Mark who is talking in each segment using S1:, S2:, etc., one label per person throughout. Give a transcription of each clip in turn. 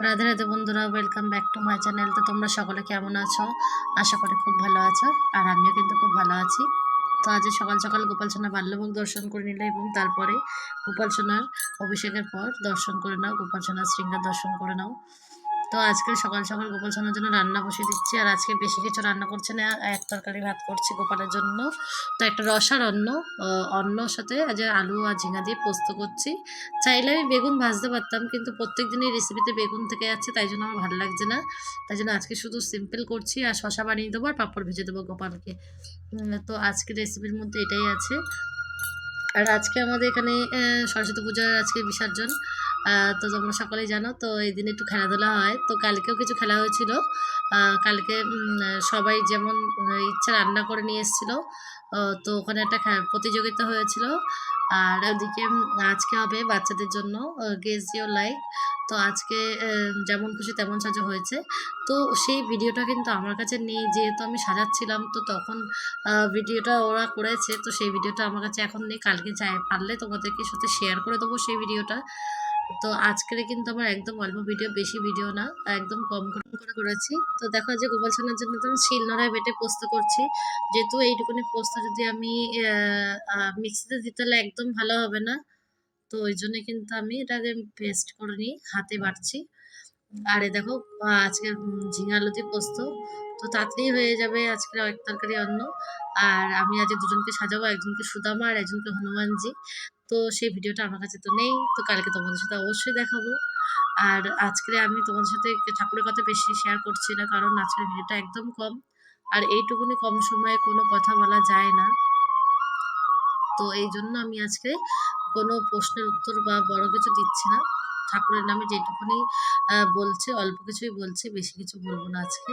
S1: রাধে রাধে বন্ধুরা welcome back to my channel তো তোমরা সকলে কেমন আছো? আশা করি খুব ভালো আছো, আর আমিও কিন্তু খুব ভালো আছি। তো আজ সকাল সকাল গোপাল সোনা বাল্যভোগ দর্শন করে নিলে এবং তারপরে গোপাল সোনার অভিষেকের পর দর্শন করে নাও, গোপাল সোনার শৃঙ্গার দর্শন করে নাও। তো আজকে সকাল সকাল গোপাল সোনার জন্য রান্না বসিয়ে দিচ্ছি। আর আজকে বেশি কিছু রান্না করছে না, এক তরকারি ভাত করছি গোপালের জন্য। তো একটা রসার অন্ন অন্নর সাথে আজ আলু আর ঝিঙা দিয়ে পোস্ত করছি। চাইলে আমি বেগুন ভাজতে পারতাম, কিন্তু প্রত্যেক দিনই রেসিপিতে বেগুন থেকে যাচ্ছে, তাই জন্য আমার ভালো লাগছে না। তাই জন্য আজকে শুধু সিম্পল করছি আর শশা বানিয়ে দেবো আর পাঁপড় ভেজে দেবো গোপালকে। তো আজকে রেসিপির মধ্যে এটাই আছে। আর আজকে আমাদের এখানে সরস্বতী পূজার আজকে বিসর্জন। তো তোমরা সকলেই জানো, তো এই দিন একটু খেলাধুলা হয়। তো কালকেও কিছু খেলা হয়েছিল। কালকে সবাই যেমন ইচ্ছা রান্না করে নিয়ে এসেছিল তো ওখানে একটা প্রতিযোগিতা হয়েছিল। আর ওদিকে আজকে হবে বাচ্চাদের জন্য গেস ইউর লাইক তো আজকে যেমন খুশি তেমন সাজা হয়েছে। তো সেই ভিডিওটা কিন্তু আমার কাছে নেই, যেহেতু আমি সাজাচ্ছিলাম, তো তখন ভিডিওটা ওরা করেছে। তো সেই ভিডিওটা আমার কাছে এখন নেই। কালকে চাই, পারলে তোমাদেরকে সাথে শেয়ার করে দেবো সেই ভিডিওটা। তো আজকের কিন্তু আমার একদম অল্প ভিডিও বেশি ভিডিও না একদম কম করে করে করেছি। তো দেখো যে গোপাল সোনার জন্য তো আমি শিলনোড়ায় বেটে পোস্ত করছি। যেহেতু এইটুকুনি পোস্ত যদি আমি মিক্সিতে দিতে হলে একদম ভালো হবে না। তো ওই জন্য কিন্তু আমি এটাকে পেস্ট করে নিই হাতে বাটছি। আর দেখো আজকে উম, ঝিঙে আলু দিয়ে পোস্ত। তো তাড়াতাড়ি হয়ে যাবে আজকে এক তরকারি অন্য আর আমি আজ দুজনকে সাজাবো একজনকে সুদামা আর একজনকে হনুমানজি। তো সেই ভিডিওটা আমার কাছে তো নেই। তো কালকে তোমাদের সাথে অবশ্যই দেখাবো। আর আজকে আমি তোমাদের সাথে ঠাকুরের কথা বেশি শেয়ার করছি না, কারণ আজকের ভিডিওটা একদম কম। আর এইটুকুনি কম সময়ে কোনো কথা বলা যায় না। তো এই জন্য আমি আজকে কোনো প্রশ্নের উত্তর বা বড় কিছু দিচ্ছি না। ঠাকুরের নামে যেটুকুনি বলছে, অল্প কিছুই বলছি, বেশি কিছু বলব না আজকে।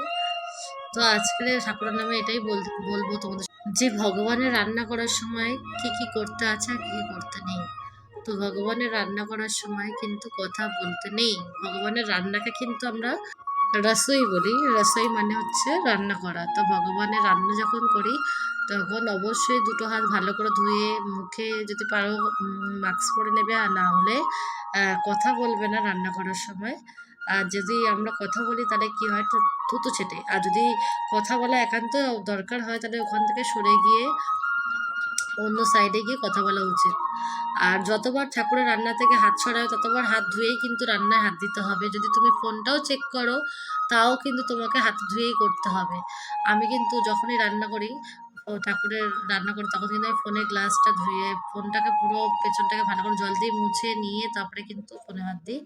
S1: তো আজকে ঠাকুরের নামে এটাই বল, বলব তোমাদের যে ভগবানের রান্না করার সময় কি কি করতে আছে আর কি কি করতে নেই। তো ভগবানের রান্না করার সময় কিন্তু কথা বলতে নেই। ভগবানের রান্নাকে কিন্তু আমরা রসই বলি। রসই মানে হচ্ছে রান্না করা। তো ভগবানের রান্না যখন করি, তখন অবশ্যই দুটো হাত ভালো করে ধুয়ে মুখে যদি পারো মাস্ক পরে নেবে। আর না হলে কথা বলবে না রান্না করার সময়। আর যদি আমরা কথা বলি তাহলে কি হয়? থুতু ছেটে। আর যদি কথা বলা একান্ত দরকার হয় তাহলে ওখান থেকে সরে গিয়ে অন্য সাইডে গিয়ে কথা বলা উচিত। আর যতবার ঠাকুরের রান্না থেকে হাত সরাও, ততবার হাত ধুয়েই কিন্তু রান্নায় হাত দিতে হবে। যদি তুমি ফোনটাও চেক করো, তাও কিন্তু তোমাকে হাত ধুয়েই করতে হবে। আমি কিন্তু যখনই রান্না করি ঠাকুরের রান্না করি, তখন কিন্তু আমি ফোনে গ্লাসটা ধুয়ে, ফোনটাকে পুরো পেছনটাকে ভালো করে জল দিয়ে মুছে নিয়ে তারপরে কিন্তু ফোনে হাত দিই।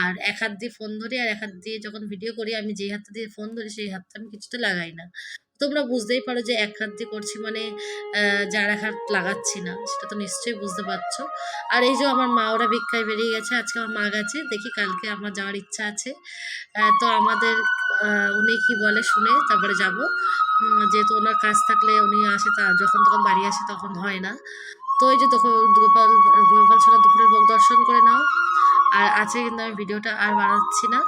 S1: আর এক হাত দিয়ে ফোন ধরি আর এক হাত দিয়ে যখন ভিডিও করি, আমি যেই হাতটা দিয়ে ফোন ধরি, সেই হাতটা আমি কিছুতে লাগাই না। তোমরা বুঝতেই পারো যে এক হাত দিয়ে করছি মানে যার এক হাত লাগাচ্ছি না, সেটা তো নিশ্চয়ই বুঝতে পারছ। আর এই যে আমার মা, ওরা ভিক্ষায় বেরিয়ে গেছে, আজকে আমার মা গেছে, দেখি কালকে আমার যাওয়ার ইচ্ছা আছে। তো আমাদের উনি কি বলে শুনে তারপরে যাব। যেহেতু ওনার কাজ থাকলে উনি আসে, তা যখন তখন বাড়ি আসে তখন হয় না। তো এই যে দেখো গোপাল গোপাল দুপুরের ভোগ দর্শন করে আর আছে কিন্তু আমি ভিডিওটা আর বানাচ্ছি না।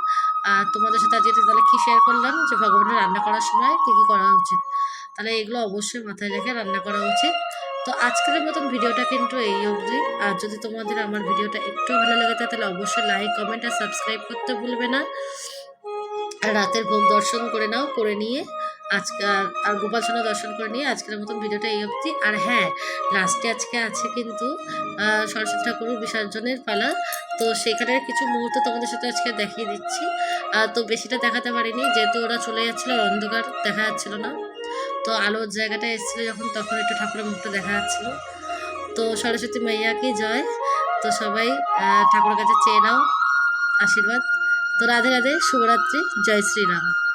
S1: আর তোমাদের সাথে আজকে তাহলে কী শেয়ার করলাম? যে ভগবানের রান্না করার সময় কী কী করা উচিত? তাহলে এগুলো অবশ্যই মাথায় রেখে রান্না করা উচিত। তো আজকের মতন ভিডিওটা কিন্তু এই অবধি। আর যদি তোমাদের আমার ভিডিওটা একটু ভালো লাগে তাহলে অবশ্যই লাইক কমেন্ট আর সাবস্ক্রাইব করতে ভুলবে না। আর রাতের ভোগ দর্শন করে নাও, করে নিয়ে। আজকে আর- গোপাল সোনা দর্শন করে নিয়ে আজকের মতন ভিডিওটা এই অবধি। আর হ্যাঁ লাস্টে আজকে আছে কিন্তু সরস্বতী ঠাকুর বিসর্জনের পালা। তো সেখানের কিছু মুহূর্ত তোমাদের সাথে আজকে দেখিয়ে দিচ্ছি। তো বেশিটা দেখাতে পারিনি, যেহেতু ওরা চলে যাচ্ছিল অন্ধকার দেখা যাচ্ছিল না। তো আলোর জায়গাটা এসেছিল যখন, তখন একটু ঠাকুরের মুখটা দেখা যাচ্ছিল। তো সরস্বতী মাইয়া কি জয়? তো সবাই ঠাকুরের কাছে চেয়ে নাও, আশীর্বাদ। তো রাধে রাধে, শুভরাত্রি, জয় শ্রীরাম।